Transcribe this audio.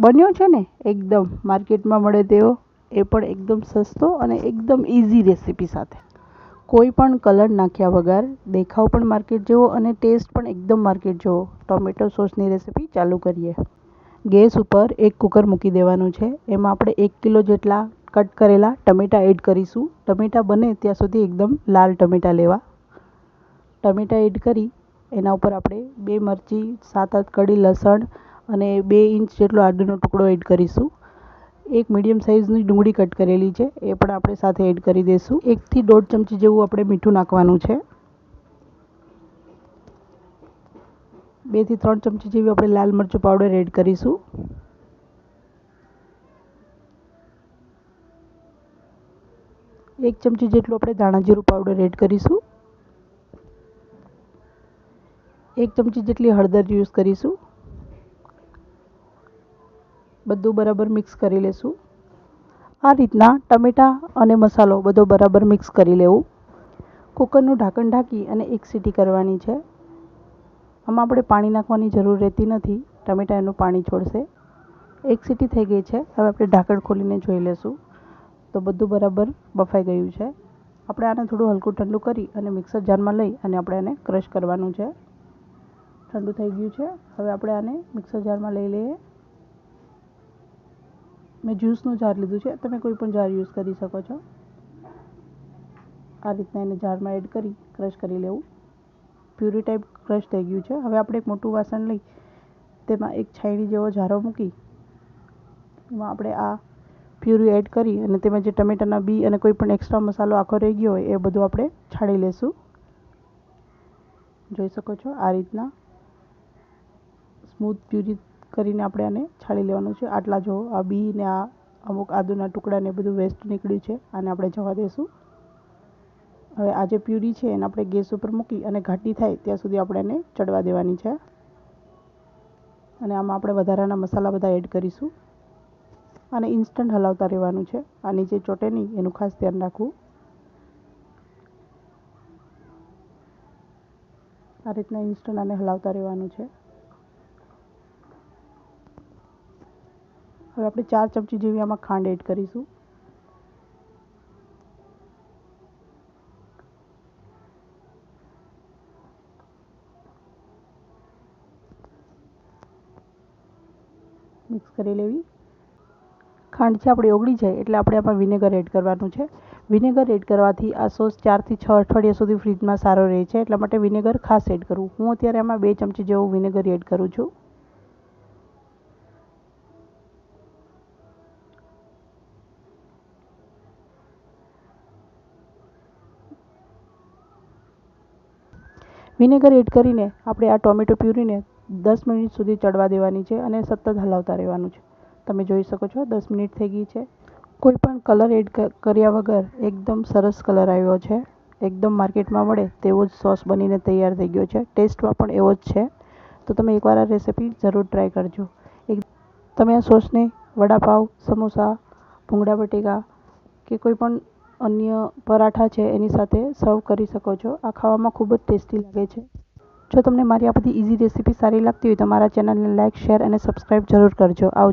બન્યો છે ને, એકદમ માર્કેટમાં મળે તેવો, એ પણ એકદમ સસ્તો અને એકદમ ઇઝી રેસીપી સાથે. કોઈ પણ કલર નાખ્યા વગર, દેખાવ પણ માર્કેટ જેવો અને ટેસ્ટ પણ એકદમ માર્કેટ જેવો ટોમેટો સોસની રેસીપી ચાલુ કરીએ. ગેસ ઉપર એક કુકર મૂકી દેવાનું છે, એમાં આપણે એક કિલો જેટલા કટ કરેલા ટમેટાં એડ કરીશું. ટમેટાં બને ત્યાં સુધી એકદમ લાલ ટમેટાં લેવા. ટમેટાં એડ કરી, એના ઉપર આપણે બે મરચી, સાત આઠ કડી લસણ અને બે ઇંચ જેટલો આદુનો ટુકડો એડ કરીશું. એક મીડિયમ સાઇઝની ડુંગળી કટ કરેલી છે, એ પણ આપણે સાથે એડ કરી દઈશું એકથી દોઢ ચમચી જેવું આપણે મીઠું નાખવાનું છે. બેથી ત્રણ ચમચી જેવી આપણે લાલ મરચું પાવડર એડ કરીશું. એક ચમચી જેટલું આપણે ધાણા જીરું પાવડર એડ કરીશું. એક ચમચી જેટલી હળદર યુઝ કરીશું. બધું બરાબર મિક્સ કરી લેશું. આ રીતના ટમેટાં અને મસાલો બધો બરાબર મિક્સ કરી લેવું. કુકરનું ઢાંકણ ઢાંકી અને એક સીટી કરવાની છે. આમાં આપણે પાણી નાખવાની જરૂર રહેતી નથી. ટમેટાં એનું પાણી છોડશે. એક સીટી થઈ ગઈ છે. હવે આપણે ઢાંકણ ખોલીને જોઈ લેશું. તો બધું બરાબર બફાઈ ગયું છે. આપણે આને થોડું હલકું ઠંડુ કરી અને મિક્સર જારમાં લઈ અને આપણે આને ક્રશ કરવાનું છે. ઠંડુ થઈ ગયું છે. હવે આપણે આને મિક્સર જારમાં લઈ લઈએ. મેં જ્યુસનું જાર લીધું છે. તમે કોઈ પણ જાર યુઝ કરી શકો છો. આ રીતના એને જારમાં એડ કરી, ક્રશ કરી લેવું. પ્યુરી ટાઈપ ક્રશ થઈ ગયું છે. હવે આપણે એક મોટું વાસણ લઈ, તેમાં એક છાયણી જેવો જારો મૂકી, એમાં આપણે આ પ્યુરી એડ કરી અને તેમાં જે ટમેટાના બી અને કોઈ પણ એક્સ્ટ્રા મસાલો આખો રહી ગયો હોય, એ બધું આપણે છાણી લેશું. જોઈ શકો છો આ રીતના. સ્મૂથ પ્યુરી કરીને આપણે આને છાડી લેવાનું છે. આટલા જો આ બી ને આ અમુક આદુના ટુકડા ને બધું વેસ્ટ નીકળ્યું છે, આને આપણે જવા દઈશું હવે આ જે પ્યુરી છે એને આપણે ગેસ ઉપર મૂકી અને ઘાટી થાય ત્યાં સુધી આપણે એને ચડવા દેવાની છે. અને આમાં આપણે વધારાના મસાલા બધા એડ કરીશું. અને ઇન્સ્ટન્ટ હલાવતા રહેવાનું છે. આ નીચે ચોટે નહીં, એનું ખાસ ધ્યાન રાખવું. આ રીતના ઇન્સ્ટન્ટ આને હલાવતા રહેવાનું છે. હવે આપણે ચાર ચમચી જેવી આમાં ખાંડ એડ કરીશું. મિક્સ કરી લેવી. ખાંડ છે આપણી ઓગળી જાય એટલે આપણે આમાં વિનેગર એડ કરવાનું છે. વિનેગર એડ કરવાથી આ સોસ ચારથી છ અઠવાડિયા સુધી ફ્રીજમાં સારો રહે છે, એટલા માટે વિનેગર ખાસ એડ કરવું. હું અત્યારે આમાં બે ચમચી જેવું વિનેગર એડ કરું છું. વિનેગર એડ કરીને આપણે આ ટોમેટો પ્યુરીને દસ મિનિટ સુધી ચડવા દેવાની છે અને સતત હલાવતા રહેવાનું છે. તમે જોઈ શકો છો, દસ મિનિટ થઈ ગઈ છે. કોઈ પણ કલર એડ કર્યા વગર એકદમ સરસ કલર આવ્યો છે. એકદમ માર્કેટમાં મળે તેવો જ સોસ બનીને તૈયાર થઈ ગયો છે. ટેસ્ટમાં પણ એવો જ છે. તો તમે એકવાર આ રેસીપી જરૂર ટ્રાય કરજો. એક, તમે આ સોસને વડાપાવ, સમોસા, ભૂંગળા બટેકા કે કોઈ પણ અન્ય પરાઠા છે એની સાથે સર્વ કરી શકો છો. આ ખાવામાં ખૂબ જ ટેસ્ટી લાગે છે. જો તમને મારી આ બધી ઇઝી રેસીપી સારી લાગતી હોય તો મારા ચેનલને લાઇક શેર અને સબસ્ક્રાઈબ જરૂર કરજો. આવજો.